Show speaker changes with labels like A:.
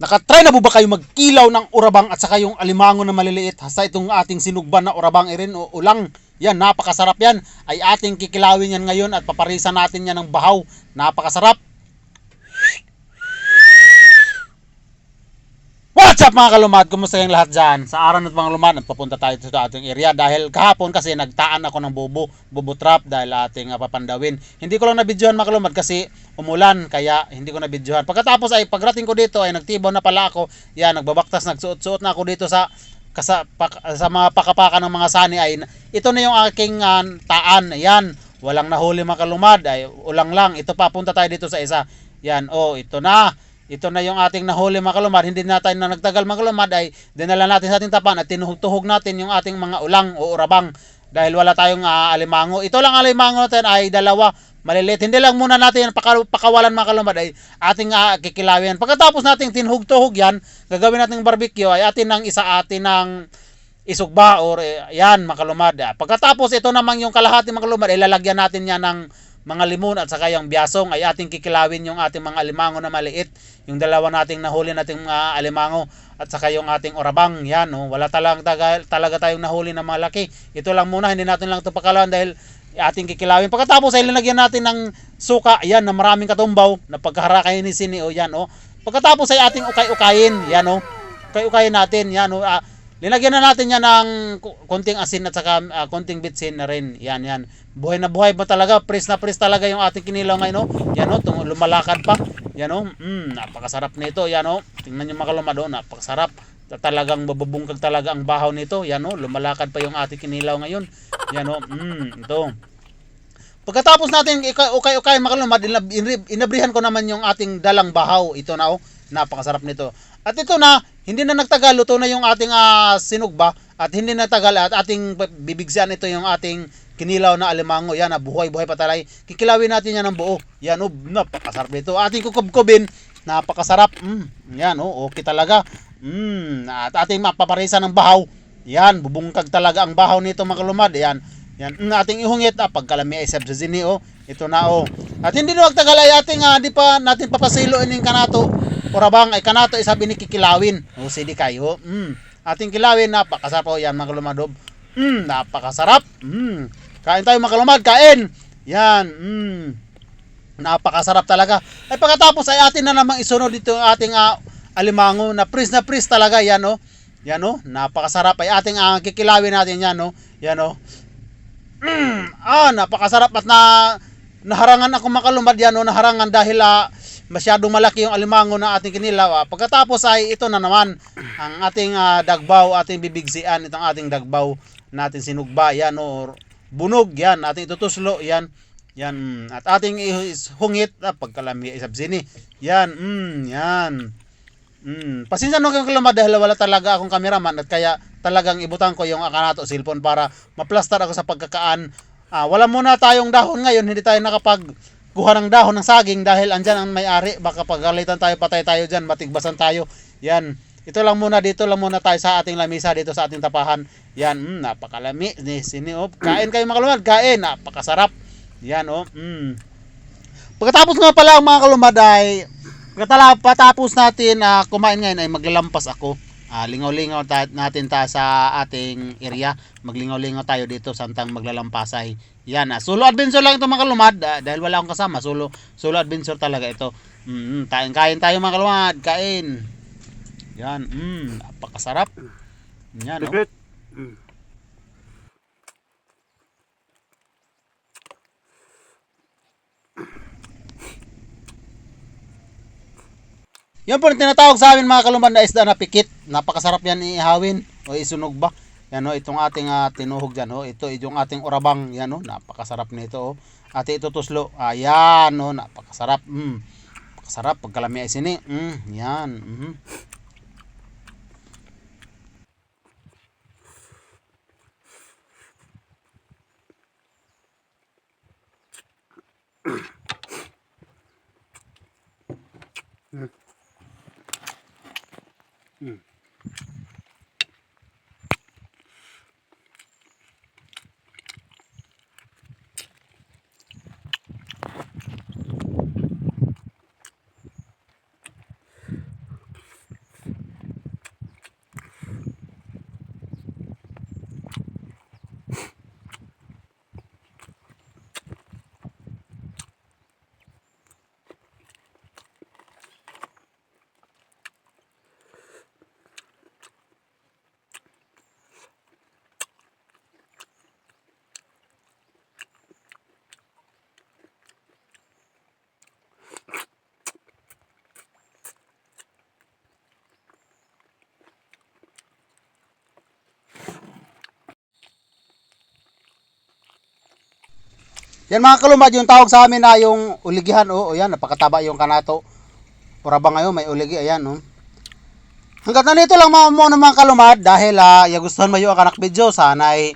A: Nakatry na po ba kayo magkilaw ng urabang at saka yung alimango na maliliit? Hasta itong ating sinugban na urabang irin o ulang. Yan, napakasarap yan. Ay ating kikilawin yan ngayon at paparisan natin yan ng bahaw. Napakasarap. What's up mga kalumad? Kumusta kayong lahat dyan? Sa araw na mga kalumad, nagpapunta tayo sa ating area dahil kahapon kasi nagtaan ako ng bubo, bubo trap dahil ating uh, papandawin. Hindi ko lang nabidyohan mga kalumad kasi umulan kaya hindi ko nabidyohan. Pagkatapos ay pagrating ko dito ay nagtibaw na pala ako. Yan, nagbabaktas, nagsuot-suot na ako dito sa kasa, pak, sa mga pakapaka ng mga sani ay ito na yung aking uh, taan. Yan, walang nahuli mga kalumad ay ulang lang. Ito pa, punta tayo dito sa isa. Yan, oh, ito na. Ito na yung ating nahuli mga kalumad. Hindi na tayo na nagtagal mga kalumad ay dinala natin sa ating tapan at tinuhog-tuhog natin yung ating mga ulang o urabang dahil wala tayong uh, alimango. Ito lang alimango natin ay dalawa maliliit. Hindi lang muna natin yan paka, pakawalan mga kalumad ay ating uh, kikilawin. Pagkatapos nating tinuhog-tuhog yan, gagawin nating barbecue ay atin ng isa atin ng isugba or eh, yan mga kalumad. Pagkatapos ito namang yung kalahati mga kalumad ay lalagyan natin yan ng mga limon at saka yung biasong ay ating kikilawin yung ating mga alimango na maliit. Yung dalawa nating nahuli nating mga alimango at saka yung ating orabang. Yan oh, wala talagang taga, talaga tayong nahuli na malaki. Ito lang muna hindi natin lang ito pakalawan dahil ating kikilawin. Pagkatapos ay linagyan natin ng suka. Yan na maraming katumbaw. Na pagkaharakay ni sini oh, yan oh. pagkatapos ay ating ukay-ukayin. Yan oh. ukay-ukayin natin. Yan oh. ah, Linagyan na natin yan ng konting asin at saka uh, konting bitsin na rin. Yan, yan. Buhay na buhay ba talaga? Press na press talaga yung ating kinilaw ngayon. No? Yan o, oh, lumalakad pa. Yan o, oh, mm, napakasarap nito. Yan o, oh. tingnan nyo mga kalumado, napakasarap. Talagang babubungkag talaga ang bahaw nito. Yan o, lumalakad pa yung ating kinilaw ngayon. Yan o, mm, ito. Pagkatapos natin ukay-ukay mga kalumad, inabrihan ko naman yung ating dalang bahaw. Ito na o, napakasarap nito. At ito na, hindi na nagtagal, luto na yung ating uh, sinugba at hindi na tagal at ating bibigyan ito yung ating kinilaw na alimango. Yan, ah, buhay-buhay pa talay. Kikilawin natin yan ng buo. Yan, oh, napakasarap nito. Ating kukubkubin, napakasarap. Mm, yan, oh, okay talaga. Mm, at ating mapaparisa ng bahaw. Yan, bubungkag talaga ang bahaw nito mga kalumad. Yan, yan, mm, ating ihungit, ah, pagkalami ay sabsazini, oh. Ito na, oh. At hindi na magtagal ay ating, ah, di pa natin papasilo yung kanato Kurabang ay kanato isabi ni kikilawin. O sidi kayo. Mm. Ating kilawin napakasarap po yan mga lumadob. Mm, napakasarap. Mm. Kain tayo mga lumad, kain. Yan. Mm. Napakasarap talaga. Ay pagkatapos ay atin na namang isunod dito ang ating uh, alimango na pris na pris talaga yan oh. Yan oh, napakasarap ay ating uh, kikilawin natin yan oh. Yan oh. Mm, ah, napakasarap at na naharangan ako makalumad yan oh, naharangan dahil uh, masyadong malaki yung alimango na ating kinilaw. Ah. Pagkatapos ay ito na naman ang ating uh, dagbaw, ating bibigsian, itong ating dagbaw natin sinugba, yan o bunog, yan, ating itutuslo, yan. Yan, at ating hungit, ah, pagkalami isabsini. Yan, mm, yan. Mm. Pasensya no kang kalama dahil wala talaga akong cameraman at kaya talagang ibutan ko yung akanato cellphone para maplastar ako sa pagkakaan. Ah, wala muna tayong dahon ngayon, hindi tayo nakapag kuha ng dahon ng saging dahil andyan ang may-ari. Baka pagalitan tayo patay tayo dyan matigbasan tayo. Yan. Ito lang muna dito lang muna tayo sa ating lamisa dito sa ating tapahan. Yan mm, napakalami ni sini oh. kain kayo mga kalumad kain. Napakasarap. Yan oh mm. pagkatapos nga pala mga kalumad ay pagkatapos natin uh, kumain ngayon ay maglalampas ako uh, lingaw-lingaw ta- natin ta sa ating area maglingaw-lingaw tayo dito santang maglalampasay yan, ah, solo adventure lang ito mga kalumad ah, dahil wala akong kasama. Solo solo adventure talaga ito. Mm, kain kain tayo mga kalumad, kain. Yan, mm, napakasarap. Yan, oh. Mm. Yan po tinatawag sa amin mga kalumad na isda na pikit. Napakasarap yan ihawin o isunog ba. Yan o, itong ating uh, tinuhog dyan o. Ito yung ating orabang. Yan o, napakasarap nito o. Ate ito tuslo. Ayan o, napakasarap. Mm. Napakasarap pagkalami ay sini. Mm, yan. Mm. Mm. Mm. Yan mga kalumad, yung tawag sa amin na yung uligihan. Oo, oh, yan, napakataba yung kanato. Pura ba ngayon, may uligi, ayan, oh. Hanggat na nito lang mga mo mga kalumad dahil ah, ya gustuhan mo yung kanak video sana ay